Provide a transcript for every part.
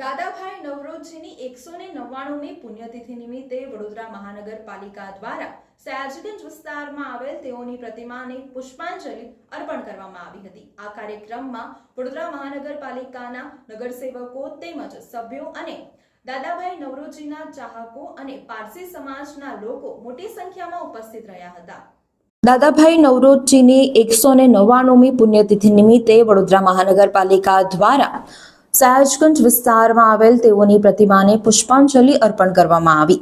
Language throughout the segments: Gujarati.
દાદાભાઈ નવરોજીની એકસો ને નવ્વાણુંમી પુણ્યતિથિ નિમિત્તે વડોદરા મહાનગરપાલિકા દ્વારા સયાજીગંજ વિસ્તારમાં આવેલ તેઓની પ્રતિમાને પુષ્પાંજલિ અર્પણ કરવામાં આવી હતી. આ કાર્યક્રમમાં વડોદરા મહાનગરપાલિકાના નગરસેવકો તેમજ સભ્યો અને દાદાભાઈ નવરોજીના ચાહકો અને પારસી સમાજના લોકો મોટી સંખ્યામાં ઉપસ્થિત રહ્યા હતા. દાદાભાઈ નવરોજીની એકસો ને નવ્વાણુંમી પુણ્યતિથિ નિમિત્તે વડોદરા મહાનગરપાલિકા દ્વારા સયાજગંજ વિસ્તારમાં આવેલ તેઓની પ્રતિમાને પુષ્પાંજલિ અર્પણ કરવામાં આવી.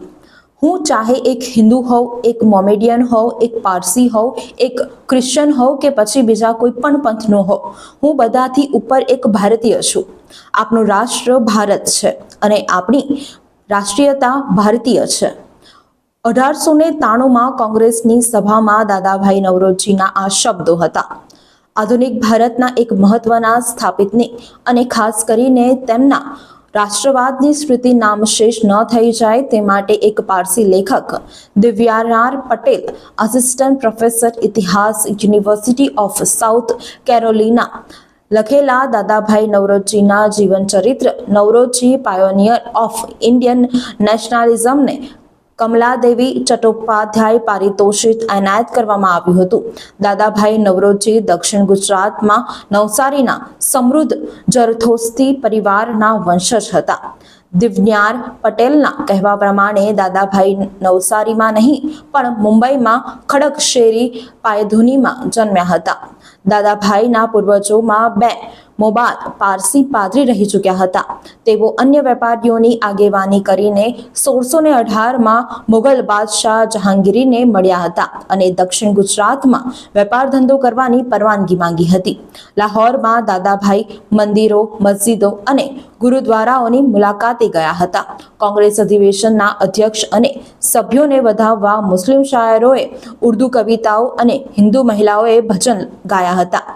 હું ચાહે એક હિન્દુ હોઉં, એક મોમેડિયન હોઉં, એક પારસી હોઉં, એક ક્રિશ્ચન હોઉં કે પછી બીજા કોઈ પણ પંથનો હોઉં. હું બધાથી ઉપર એક ભારતીય છું. આપણું રાષ્ટ્ર ભારત છે અને આપણી રાષ્ટ્રીયતા ભારતીય છે. અઢારસો ને ત્રાણુંમાં કોંગ્રેસની સભામાં દાદાભાઈ નવરોજીના આ શબ્દો હતા. આધુનિક ભારતના એક મહત્વના સ્થાપિતની અને ખાસ કરીને તેમના રાષ્ટ્રવાદની સ્મૃતિ નામશેષ ન થઈ જાય તે માટે એક પારસી લેખક દિવ્યારાર પટેલ આસિસ્ટન્ટ પ્રોફેસર ઇતિહાસ યુનિવર્સિટી ઓફ સાઉથ કેરોલિના લખેલા દાદાભાઈ નવરોજીના જીવન ચરિત્ર નવરોજી પાયોનિયર ઓફ ઇન્ડિયન નેશનાલિઝમને કમલાદેવી ચટ્ટોપાધ્યાય પારિતોષિક એનાયત કરવામાં આવ્યું હતું. દાદાભાઈ નવરોજી દક્ષિણ ગુજરાતમાં નવસારીના સમૃદ્ધ જરથોસ્તી પરિવારના વંશજ હતા. દિવ્યાર પટેલના કહેવા પ્રમાણે દાદાભાઈ નવસારીમાં નહીં, પણ મુંબઈમાં ખડકશેરી પાયધુનીમાં જન્મ્યા હતા. દાદાભાઈના પૂર્વજોમાં બે મોબાદ પારસી પાદરી રહી ચૂક્યા હતા. તેઓ અન્ય વેપારીઓની આગેવાની કરીને સોળસો ને અઢારમાં મુઘલ બાદશાહ જહાંગીરીને મળ્યા હતા અને દક્ષિણ ગુજરાતમાં વેપાર ધંધો કરવાની પરવાનગી માંગી હતી. લાહોરમાં દાદાભાઈ, મંદિરો, મસ્જિદો અને ગુરુદ્વારાઓની મુલાકાતે ગયા હતા. કોંગ્રેસ અધિવેશનના અધ્યક્ષ અને સભ્યોને વધાવવા મુસ્લિમ શાયરોએ ઉર્દુ કવિતાઓ અને હિન્દુ મહિલાઓએ ભજન ગાયા હતા.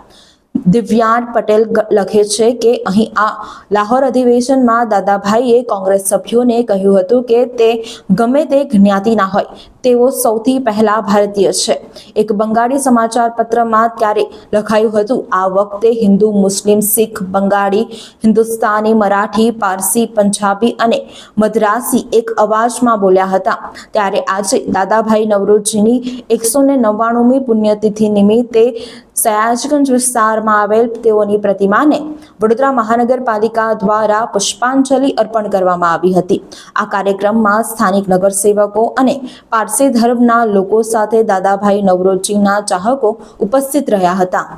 દિવ્યાન પટેલ લખે છે કે અહીં આ લાહોર અધિવેશનમાં દાદાભાઈએ કોંગ્રેસ સભ્યોને કહ્યું હતું કે તે ગમે તે જ્ઞાતિના હોય તેઓ સૌથી પહેલા ભારતીય છે. એક બંગાળી સમાચાર પત્રમાં ત્યારે લખાયું હતું, આ વખતે હિન્દુ, મુસ્લિમ, શીખ, બંગાળી, હિન્દુસ્તાની, મરાઠી, પારસી, પંજાબી અને મદ્રાસી એક અવાજમાં બોલ્યા હતા. ત્યારે આજે દાદાભાઈ નવરોજીની એકસો ને નવ્વાણુંમી પુણ્યતિથિ નિમિત્તે સયાજગંજ વિસ્તારમાં આવેલ તેઓની પ્રતિમાને વડોદરા મહાનગરપાલિકા દ્વારા પુષ્પાંજલિ અર્પણ કરવામાં આવી હતી. આ કાર્યક્રમમાં સ્થાનિક નગરસેવકો અને પારસી ધર્મના લોકો સાથે દાદાભાઈ નવરોજીના ચાહકો ઉપસ્થિત રહ્યા હતા.